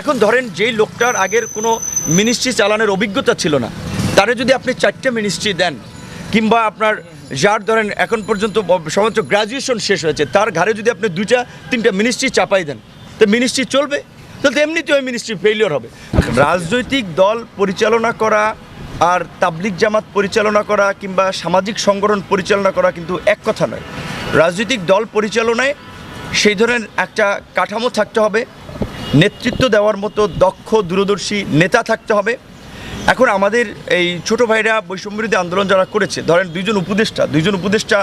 এখন ধরেন যেই লোকটার আগের কোনো মিনিস্ট্রি চালানোর অভিজ্ঞতা ছিল না, তারে যদি আপনি চারটে মিনিস্ট্রি দেন, কিংবা আপনার যার ধরেন এখন পর্যন্ত সমস্ত গ্রাজুয়েশন শেষ হয়েছে, তার ঘাড়ে যদি আপনি দুইটা, তিনটা মিনিস্ট্রি চাপাই দেন, তো মিনিস্ট্রি চলবে? তাহলে এমনিতে ওই মিনিস্ট্রি ফেলিওর হবে। রাজনৈতিক দল পরিচালনা করা আর তাবলিক জামাত পরিচালনা করা কিংবা সামাজিক সংগঠন পরিচালনা করা কিন্তু এক কথা নয়। রাজনৈতিক দল পরিচালনায় সেই ধরনের একটা কাঠামো থাকতে হবে নেতৃত্ব দেওয়ার মতো দক্ষ, দূরদর্শী নেতা থাকতে হবে। এখন আমাদের এই ছোট ভাইরা বৈষম্যবিরোধী আন্দোলন যারা করেছে, ধরেন দুইজন উপদেষ্টা দুইজন উপদেষ্টা,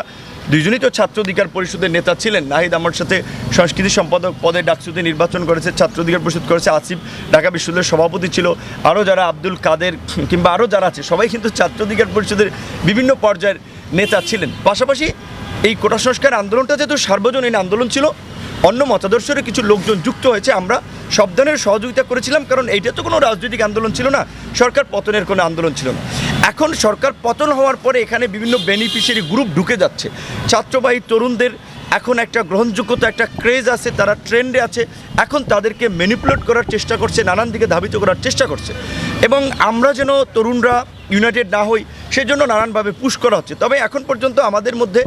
দুইজনই তো ছাত্র অধিকার পরিষদের নেতা ছিলেন। নাহিদ আমার সাথে সংস্কৃতি সম্পাদক পদে ডাকসুতে নির্বাচন করেছে, ছাত্র অধিকার পরিষদ করেছে, আসিফ ঢাকা বিশ্ববিদ্যালয়ের সভাপতি ছিল আরও যারা আব্দুল কাদের কিংবা আরও যারা আছে, সবাই কিন্তু ছাত্র অধিকার পরিষদের বিভিন্ন পর্যায়ের নেতা ছিলেন। পাশাপাশি এই কোটা সংস্কার আন্দোলনটা যেহেতু সার্বজনীন আন্দোলন ছিল অন্য মতাদর্শের কিছু লোকজন যুক্ত হয়েছে। আমরা সব ধরনের সহযোগিতা করেছিলাম, কারণ এইটা তো কোনো রাজনৈতিক আন্দোলন ছিল না। সরকার পতনের কোনো আন্দোলন ছিল না। এখন সরকার পতন হওয়ার পরে এখানে বিভিন্ন বেনিফিশিয়ারি গ্রুপ ঢুকে যাচ্ছে। ছাত্রবাহী তরুণদের এখন একটা গ্রহণযোগ্যতা একটা ক্রেজ আছে, তারা ট্রেন্ডে আছে, এখন তাদেরকে ম্যানিপুলেট করার চেষ্টা করছে, নানান দিকে ধাবিত করার চেষ্টা করছে। এবং আমরা যেন তরুণরা ইউনাইটেড না হই, সেজন্য নানানভাবে পুশ করা হচ্ছে। তবে এখন পর্যন্ত আমাদের মধ্যে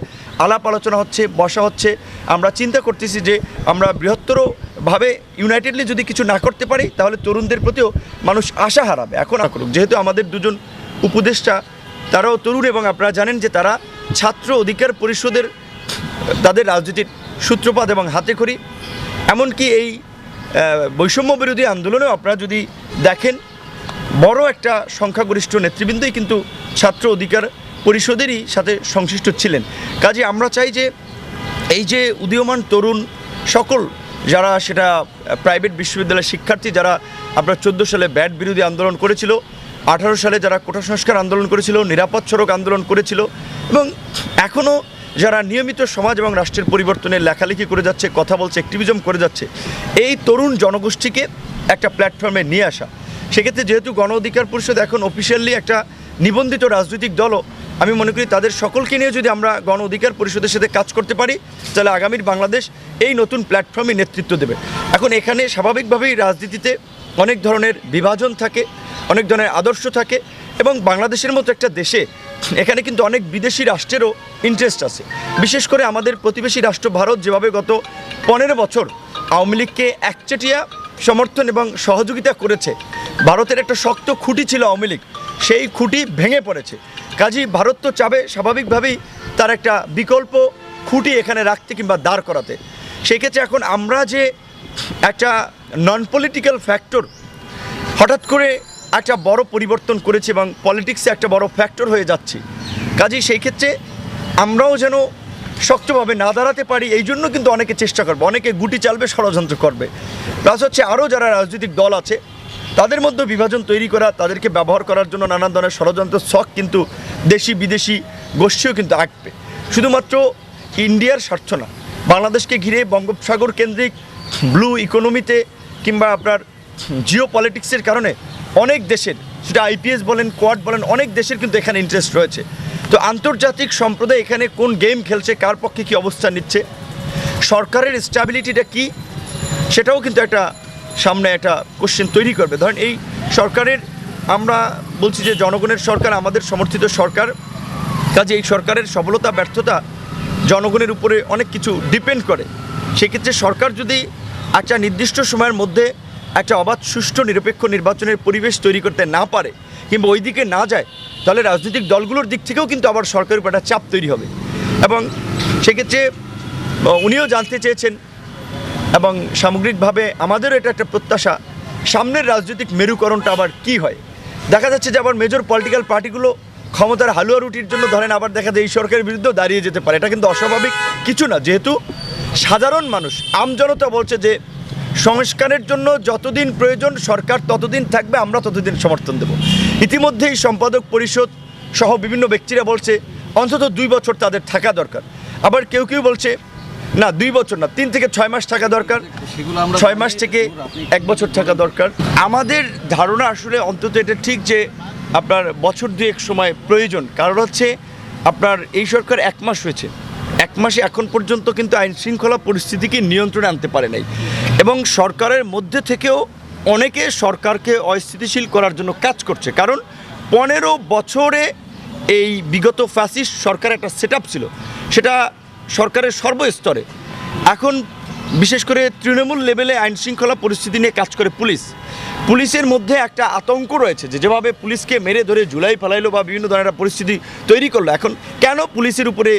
আলাপ আলোচনা হচ্ছে, বসা হচ্ছে। আমরা চিন্তা করতেছি যে আমরা বৃহত্তরভাবে ইউনাইটেডলি যদি কিছু না করতে পারি, তাহলে তরুণদের প্রতিও মানুষ আশা হারাবে। এখন না করুক, যেহেতু আমাদের দুজন উপদেষ্টা, তারাও তরুণ এবং আপনারা জানেন যে তারা ছাত্র অধিকার পরিষদের তাদের রাজনীতির সূত্রপাত এবং হাতে খড়ি এমনকি এই বৈষম্য বিরোধী আন্দোলনেও আপনারা যদি দেখেন, বড় একটা সংখ্যাগরিষ্ঠ নেতৃবৃন্দই কিন্তু ছাত্র অধিকার পরিষদেরই সাথে সংশ্লিষ্ট ছিলেন। কাজে আমরা চাই যে, এই যে উদীয়মান তরুণ সকল, যারা সেটা প্রাইভেট বিশ্ববিদ্যালয়ের শিক্ষার্থী, যারা আপনার চোদ্দ সালে ব্যাট বিরোধী আন্দোলন করেছিল, আঠারো সালে যারা কোটা সংস্কার আন্দোলন করেছিল, নিরাপদ সড়ক আন্দোলন করেছিল, এবং এখনও যারা নিয়মিত সমাজ এবং রাষ্ট্রের পরিবর্তনে লেখালেখি করে যাচ্ছে, কথা বলছে অ্যাক্টিভিজম করে যাচ্ছে, এই তরুণ জনগোষ্ঠীকে একটা প্ল্যাটফর্মে নিয়ে আসা। সেক্ষেত্রে যেহেতু গণ অধিকার পরিষদ এখন অফিসিয়ালি একটা নিবন্ধিত রাজনৈতিক দলও, আমি মনে করি তাদের সকলকে নিয়ে যদি আমরা গণ অধিকার পরিষদের সাথে কাজ করতে পারি, তাহলে আগামীর বাংলাদেশ এই নতুন প্ল্যাটফর্মে নেতৃত্ব দেবে। এখন এখানে স্বাভাবিকভাবেই রাজনীতিতে অনেক ধরনের বিভাজন থাকে, অনেক ধরনের আদর্শ থাকে এবং বাংলাদেশের মতো একটা দেশে এখানে কিন্তু অনেক বিদেশি রাষ্ট্রেরও ইন্টারেস্ট আছে। বিশেষ করে আমাদের প্রতিবেশী রাষ্ট্র ভারত যেভাবে গত পনেরো বছর আওয়ামী লীগকে একচেটিয়া সমর্থন এবং সহযোগিতা করেছে, ভারতের একটা শক্ত খুঁটি ছিল আওয়ামী লীগ, সেই খুঁটি ভেঙে পড়েছে। কাজেই ভারত তো চাবে স্বাভাবিকভাবেই তার একটা বিকল্প খুঁটি এখানে রাখতে কিংবা দাঁড় করাতে। সেক্ষেত্রে এখন আমরা যে একটা নন পলিটিক্যাল ফ্যাক্টর হঠাৎ করে একটা বড় পরিবর্তন করেছে এবং পলিটিক্সে একটা বড় ফ্যাক্টর হয়ে যাচ্ছে। কাজেই সেই ক্ষেত্রে আমরাও যেন শক্তভাবে না দাঁড়াতে পারি, এই জন্য কিন্তু অনেকে চেষ্টা করবে, অনেকে গুটি চালবে, ষড়যন্ত্র করবে। প্লাস হচ্ছে আরও যারা রাজনৈতিক দল আছে, তাদের মধ্যে বিভাজন তৈরি করা, তাদেরকে ব্যবহার করার জন্য নানান ধরনের ষড়যন্ত্র শখ কিন্তু দেশি বিদেশি গোষ্ঠীও কিন্তু আঁকবে। শুধুমাত্র ইন্ডিয়ার স্বার্থ না, বাংলাদেশকে ঘিরে বঙ্গোপসাগর কেন্দ্রিক ব্লু ইকোনমিতে কিংবা আপনার জিও পলিটিক্সের কারণে অনেক দেশের, সেটা আইপিএস বলেন কোয়াড বলেন, অনেক দেশের কিন্তু এখানে ইন্টারেস্ট রয়েছে। তো আন্তর্জাতিক সম্প্রদায় এখানে কোন গেম খেলছে, কার পক্ষে কী অবস্থান নিচ্ছে, সরকারের স্ট্যাবিলিটিটা কি, সেটাও কিন্তু একটা সামনে একটা কোশ্চেন তৈরি করবে। ধরেন এই সরকারের, আমরা বলছি যে জনগণের সরকার, আমাদের সমর্থিত সরকার, কাজে এই সরকারের সফলতা, ব্যর্থতা জনগণের উপরে অনেক কিছু ডিপেন্ড করে। সেক্ষেত্রে সরকার যদি একটা নির্দিষ্ট সময়ের মধ্যে একটা অবাধ, সুষ্ঠু, নিরপেক্ষ নির্বাচনের পরিবেশ তৈরি করতে না পারে কিংবা ওই দিকে না যায়, তাহলে রাজনৈতিক দলগুলোর দিক থেকেও কিন্তু আবার সরকারের উপর একটা চাপ তৈরি হবে। এবং সেক্ষেত্রে উনিও জানতে চেয়েছেন এবং সামগ্রিকভাবে আমাদেরও এটা একটা প্রত্যাশা, সামনের রাজনৈতিক মেরুকরণটা আবার কি হয়? দেখা যাচ্ছে যে আবার মেজর পলিটিক্যাল পার্টিগুলো ক্ষমতার হালুয়া রুটির জন্য ধরেন আবার দেখা যায় এই সরকারের বিরুদ্ধেও দাঁড়িয়ে যেতে পারে। এটা কিন্তু অস্বাভাবিক কিছু না, যেহেতু সাধারণ মানুষ আমজনতা বলছে যে সংস্কারের জন্য যতদিন প্রয়োজন সরকার ততদিন থাকবে আমরা ততদিন সমর্থন দেব। ইতিমধ্যেই সম্পাদক পরিষদ সহ বিভিন্ন ব্যক্তিরা বলছে অন্তত দুই বছর তাদের থাকা দরকার। আবার কেউ কেউ বলছে না দুই বছর না তিন থেকে ছয় মাস থাকা দরকার। ছয় মাস থেকে এক বছর থাকা দরকার। আমাদের ধারণা আসলে অন্তত এটা ঠিক যে আপনার বছর দুয়েক সময় প্রয়োজন। কারণ হচ্ছে আপনার এই সরকার এক মাস হয়েছে। এক মাসে এখন পর্যন্ত কিন্তু আইন শৃঙ্খলা পরিস্থিতিকে নিয়ন্ত্রণে আনতে পারে নাই। এবং সরকারের মধ্যে থেকেও অনেকে সরকারকে অস্থিতিশীল করার জন্য কাজ করছে। কারণ পনেরো বছরে এই বিগত ফ্যাসিস্ট সরকার একটা সেট ছিল। সেটা সরকারের সর্বস্তরে। এখন বিশেষ করে তৃণমূল লেভেলে আইন শৃঙ্খলা পরিস্থিতি নিয়ে কাজ করে পুলিশ। পুলিশের মধ্যে একটা আতঙ্ক রয়েছে যে যেভাবে পুলিশকে মেরে ধরে জুলাই ফেলাইলো বা বিভিন্ন ধরনের পরিস্থিতি তৈরি করল। এখন কেন পুলিশের উপরে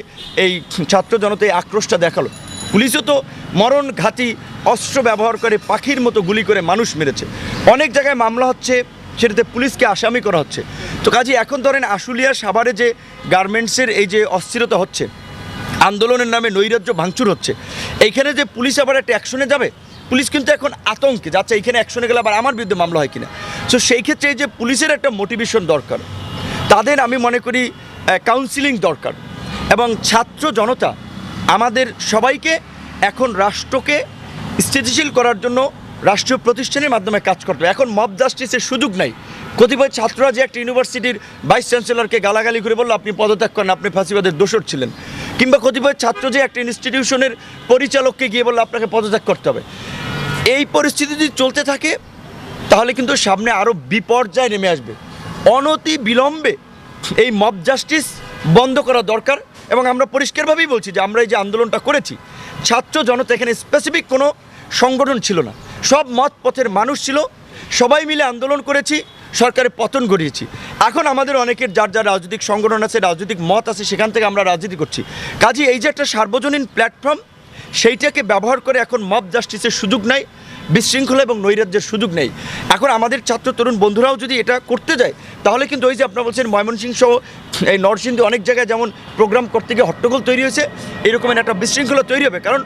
এই ছাত্র জনতা আক্রোশটা দেখাল? পুলিশও তো মরণ ঘাতি অস্ত্র ব্যবহার করে পাখির মতো গুলি করে মানুষ মেরেছে। অনেক জায়গায় মামলা হচ্ছে, সেটাতে পুলিশকে আসামি করা হচ্ছে। তো কাজে, এখন ধরেন আশুলিয়া সাভারে যে গার্মেন্টসের এই যে অস্থিরতা হচ্ছে, আন্দোলনের নামে নৈরাজ্য ভাঙচুর হচ্ছে, এইখানে যে পুলিশ আবার একটা অ্যাকশনে যাবে? পুলিশ কিন্তু এখন আতঙ্কে যাচ্ছে এইখানে অ্যাকশনে গেলে আবার আমার বিরুদ্ধে মামলা হয় কিনা? সো সেই ক্ষেত্রে এই যে পুলিশের একটা মোটিভেশন দরকার। তাদের আমি মনে করি কাউন্সিলিং দরকার। এবং ছাত্র জনতা আমাদের সবাইকে এখন রাষ্ট্রকে স্থিতিশীল করার জন্য রাষ্ট্রীয় প্রতিষ্ঠানের মাধ্যমে কাজ করতে হবে। এখন মব জাস্টিসের সুযোগ নাই। কতিপয় ছাত্ররা যে একটা ইউনিভার্সিটির ভাইস চ্যান্সেলরকে গালাগালি করে বলল, আপনি পদত্যাগ করেন, আপনি ফাঁসিবাদের দোষর ছিলেন। কিংবা কতিপয় ছাত্র যে একটা ইনস্টিটিউশনের পরিচালককে গিয়ে বলল, আপনাকে পদত্যাগ করতে হবে। এই পরিস্থিতি যদি চলতে থাকে, তাহলে কিন্তু সামনে আরও বিপর্যয় নেমে আসবে। অনতি বিলম্বে এই মব জাস্টিস বন্ধ করা দরকার। এবং আমরা পরিষ্কারভাবেই বলছি যে আমরা এই যে আন্দোলনটা করেছি, ছাত্র জনতা এখানে স্পেসিফিক কোনো সংগঠন ছিল না। সব মত পথের মানুষ ছিল, সবাই মিলে আন্দোলন করেছি, সরকারের পতন ঘটিয়েছি। এখন আমাদের অনেকের যার যার রাজনৈতিক সংগঠন আছে, রাজনৈতিক মত আছে, সেখান থেকে আমরা রাজনীতি করছি। কাজে এই যে একটা সার্বজনীন প্ল্যাটফর্ম সেইটাকে ব্যবহার করে এখন মব জাস্টিসের সুযোগ নাই, বিশৃঙ্খলা এবং নৈরাজ্যের সুযোগ নেই। এখন আমাদের ছাত্র তরুণ বন্ধুরাও যদি এটা করতে যায় তাহলে কিন্তু ওই যে আপনারা বলছেন ময়মনসিংহ সহ এই নরসিংদী অনেক জায়গায় যেমন প্রোগ্রাম করতে গিয়ে হট্টগোল তৈরি হয়েছে, এরকমের একটা বিশৃঙ্খলা তৈরি হবে। কারণ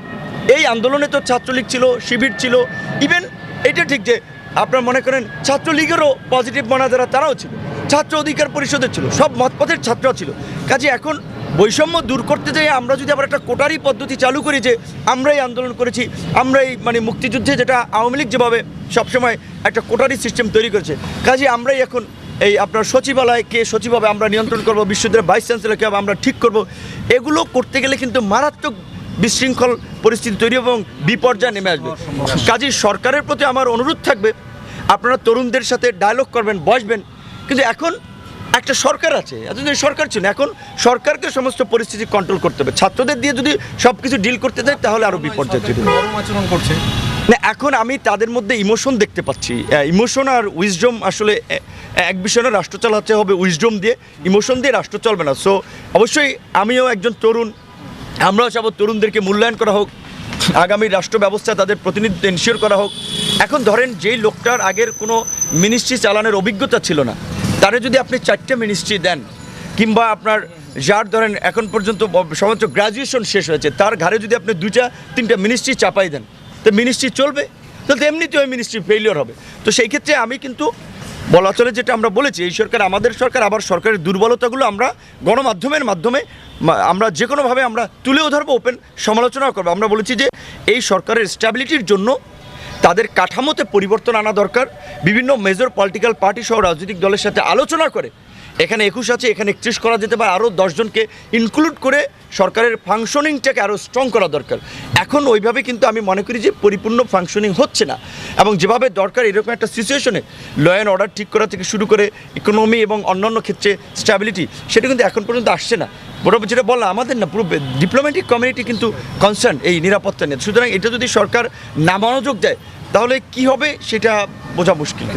এই আন্দোলনে তো ছাত্রলীগ ছিল, শিবির ছিল ইভেন এটা ঠিক যে আপনারা মনে করেন ছাত্রলীগেরও পজিটিভ মানা যারা, তারাও ছিল। ছাত্র অধিকার পরিষদের ছিল, সব মতপথের ছাত্ররা ছিল। কাজে এখন বৈষম্য দূর করতে যাই আমরা যদি আবার একটা কোটারি পদ্ধতি চালু করি যে আমরাই আন্দোলন করেছি, আমরাই মানে মুক্তিযুদ্ধে যেটা আওয়ামী লীগ যেভাবে সবসময় একটা কোটারি সিস্টেম তৈরি করেছে, কাজে আমরাই এখন এই আপনার সচিবালয়কে সচিব হবে আমরা নিয়ন্ত্রণ করব, বিশ্ববিদ্যালয়ের ভাইস চ্যান্সেলরকে আমরা ঠিক করব, এগুলো করতে গেলে কিন্তু মারাত্মক বিশৃঙ্খল পরিস্থিতি তৈরি এবং বিপর্যয় নেমে আসবে। কাজেই সরকারের প্রতি আমার অনুরোধ থাকবে, আপনারা তরুণদের সাথে ডায়লগ করবেন, বসবেন, কিন্তু এখন একটা সরকার আছে, এতদিন সরকার ছিল এখন সরকারকে সমস্ত পরিস্থিতি কন্ট্রোল করতে হবে। ছাত্রদের দিয়ে যদি সব কিছু ডিল করতে দেয়, তাহলে আরও বিপর্যয় তৈরি করছে। এখন আমি তাদের মধ্যে ইমোশন দেখতে পাচ্ছি। ইমোশন আর উইজডম আসলে এক বিষয় রাষ্ট্র চালাতে হবে উইজডম দিয়ে ইমোশন দিয়ে রাষ্ট্র চলবে না। সো অবশ্যই আমিও একজন তরুণ, আমরাও চাবো তরুণদেরকে মূল্যায়ন করা হোক, আগামী রাষ্ট্র ব্যবস্থা তাদের প্রতিনিধিত্ব এনশিওর করা হোক। এখন ধরেন যেই লোকটার আগের কোনো মিনিস্ট্রি চালানোর অভিজ্ঞতা ছিল না, তারে যদি আপনি চারটে মিনিস্ট্রি দেন, কিংবা আপনার যার ধরেন এখন পর্যন্ত সমস্ত গ্রাজুয়েশন শেষ হয়েছে, তার ঘাড়ে যদি আপনি দুইটা, তিনটা মিনিস্ট্রি চাপাই দেন তো মিনিস্ট্রি চলবে। তো এমনিতে ওই মিনিস্ট্রি ফেলিওর হবে। তো সেই ক্ষেত্রে আমি কিন্তু বলা চলে যেটা আমরা বলেছি, এই সরকার, আমাদের সরকার, আবার সরকারের দুর্বলতাগুলো আমরা গণমাধ্যমের মাধ্যমে আমরা যে কোনোভাবে আমরা তুলেও ধরবো ওপেন সমালোচনাও করব। আমরা বলেছি যে এই সরকারের স্ট্যাবিলিটির জন্য তাদের কাঠামোতে পরিবর্তন আনা দরকার। বিভিন্ন মেজর পলিটিক্যাল পার্টি সহ রাজনৈতিক দলের সাথে আলোচনা করে এখানে একুশ আছে, এখানে একত্রিশ করা যেতে পারে। আরও দশজনকে ইনক্লুড করে সরকারের ফাংশনিংটাকে আরও স্ট্রং করা দরকার। এখন ওইভাবে কিন্তু আমি মনে করি যে পরিপূর্ণ ফাংশনিং হচ্ছে না। এবং যেভাবে দরকার এরকম একটা সিচুয়েশনে ল অ্যান্ড অর্ডার ঠিক করা থেকে শুরু করে ইকোনমি এবং অন্যান্য ক্ষেত্রে স্ট্যাবিলিটি সেটা কিন্তু এখন পর্যন্ত আসছে না। বরাবর যেটা বললাম, আমাদের না পুরো ডিপ্লোম্যাটিক কমিউনিটি কিন্তু কনসার্ন এই নিরাপত্তা নিয়ে। সুতরাং এটা যদি সরকার না মনোযোগ দেয়, তাহলে কি হবে সেটা বোঝা মুশকিল।